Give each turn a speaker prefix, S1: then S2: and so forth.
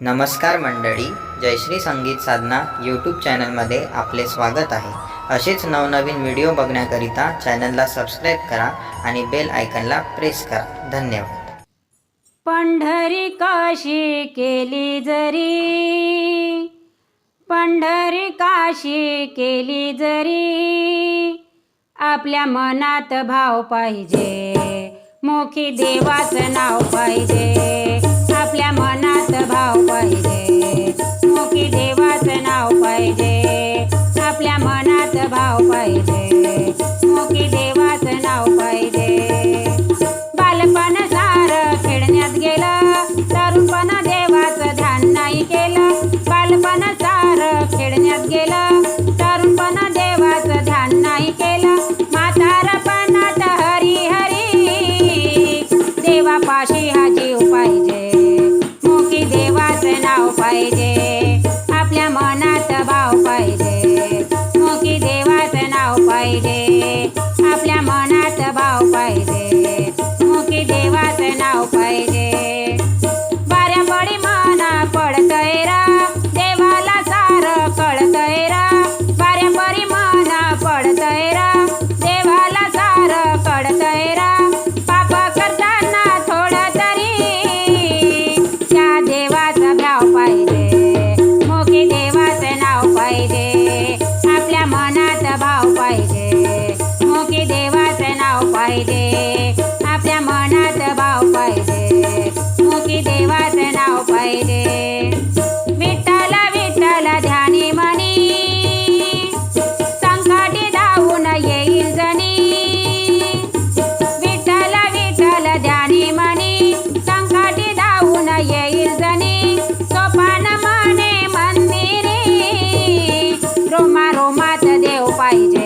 S1: नमस्कार मंडळी जयश्री संगीत साधना यूट्यूब चॅनलमध्ये आपले स्वागत आहे. असेच नवनवीन व्हिडिओ बघण्याकरिता चॅनलला सबस्क्राईब करा आणि बेल आयकनला प्रेस करा. धन्यवाद.
S2: पंढरी काशी केली जरी पंढरी काशी केली जरी आपल्या मनात भाव पाहिजे. मोखी देवाचं नाव पाहिजे. Why 换一件